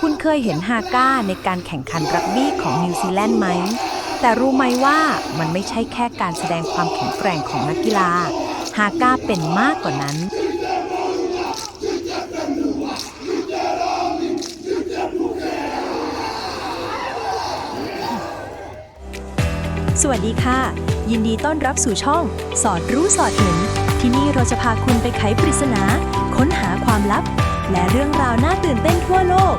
คุณเคยเห็นฮาก้าในการแข่งขันรักบี้ของนิวซีแลนด์ไหม แต่รู้ไหมว่ามันไม่ใช่แค่การแสดงความแข็งแกร่งของนักกีฬา ฮาก้าเป็นมากกว่านั้นสวัสดีค่ะ ยินดีต้อนรับสู่ช่อง สอดรู้สอดเห็น ที่นี่เราจะพาคุณไปไขปริศนา ค้นหาความลับ และเรื่องราวน่าตื่นเต้นทั่วโลก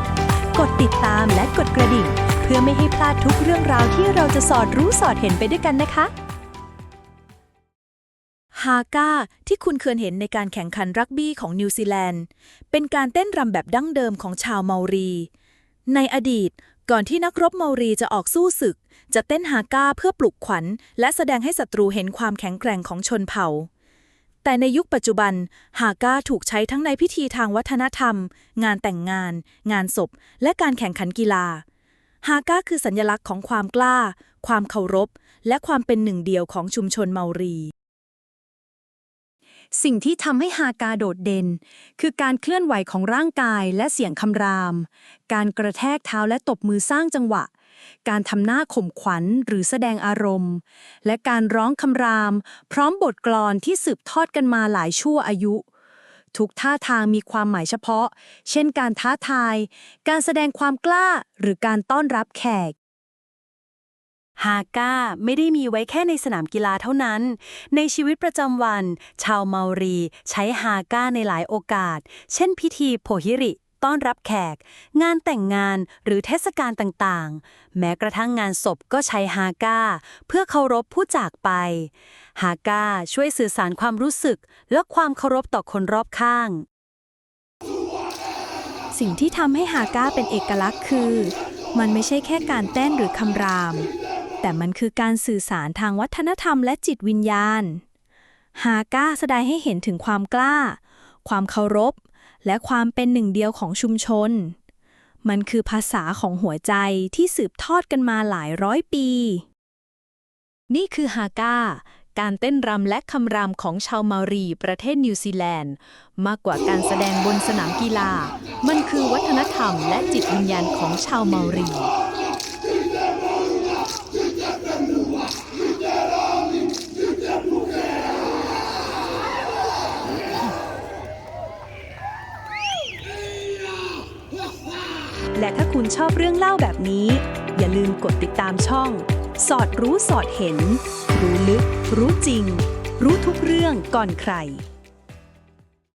กดติดตามและกดกระดิ่ง เพื่อไม่ให้พลาดทุกเรื่องราวที่เราจะสอดรู้สอดเห็นไปด้วยกันนะคะ ฮาก้าที่คุณเคยเห็นในการแข่งขันรักบี้ของนิวซีแลนด์ เป็นการเต้นรำแบบดั้งเดิมของชาวเมารี ในอดีตก่อนที่นักรบเมารีจะออกสู้ศึก จะเต้นฮาก้าเพื่อปลุกขวัญ และแสดงให้ศัตรูเห็นความแข็งแกร่งของชนเผ่า แต่ในยุคปัจจุบัน ฮาก้าถูกใช้ทั้งในพิธีทางวัฒนธรรม งานแต่งงาน งานศพ และการแข่งขันกีฬา ฮาก้าคือสัญลักษณ์ของความกล้า ความเคารพ และความเป็นหนึ่งเดียวของชุมชนเมารี สิ่งที่ทำให้ฮากาโดดเด่น คือการเคลื่อนไหวของร่างกายและเสียงคำราม การกระแทกเท้าและตบมือสร้างจังหวะ การทำหน้าข่มขวัญหรือแสดงอารมณ์ และการร้องคำราม พร้อมบทกลอนที่สืบทอดกันมาหลายชั่วอายุ ทุกท่าทางมีความหมายเฉพาะ เช่นการท้าทาย การแสดงความกล้าหรือการต้อนรับแขกฮาก้าไม่ได้มีไว้แค่ในสนามกีฬาเท่านั้น ในชีวิตประจำวัน ชาวเมารี ใช้ฮาก้าในหลายโอกาส เช่นพิธีโพฮิริ ต้อนรับแขก งานแต่งงานหรือเทศกาลต่างๆ แม้กระทั่งงานศพก็ใช้ฮาก้า เพื่อเคารพผู้จากไป ฮาก้าช่วยสื่อสารความรู้สึก และความเคารพต่อคนรอบข้าง สิ่งที่ทำให้ฮาก้าเป็นเอกลักษณ์คือ มันไม่ใช่แค่การเต้นหรือคำราม แต่มันคือการสื่อสารทางวัฒนธรรมและจิตวิญญาณฮาก้าแสดงให้เห็นถึงความกล้า ความเคารพ และความเป็นหนึ่งเดียวของชุมชน มันคือภาษาของหัวใจที่สืบทอดกันมาหลายร้อยปี นี่คือฮาก้า การเต้นรำและคำรามของชาวมารีประเทศนิวซีแลนด์ มากกว่าการแสดงบนสนามกีฬา มันคือวัฒนธรรมและจิตวิญญาณของชาวเมารี และถ้าคุณชอบเรื่องเล่าแบบนี้ อย่าลืมกดติดตามช่อง สอดรู้สอดเห็น รู้ลึก รู้จริง รู้ทุกเรื่องก่อนใคร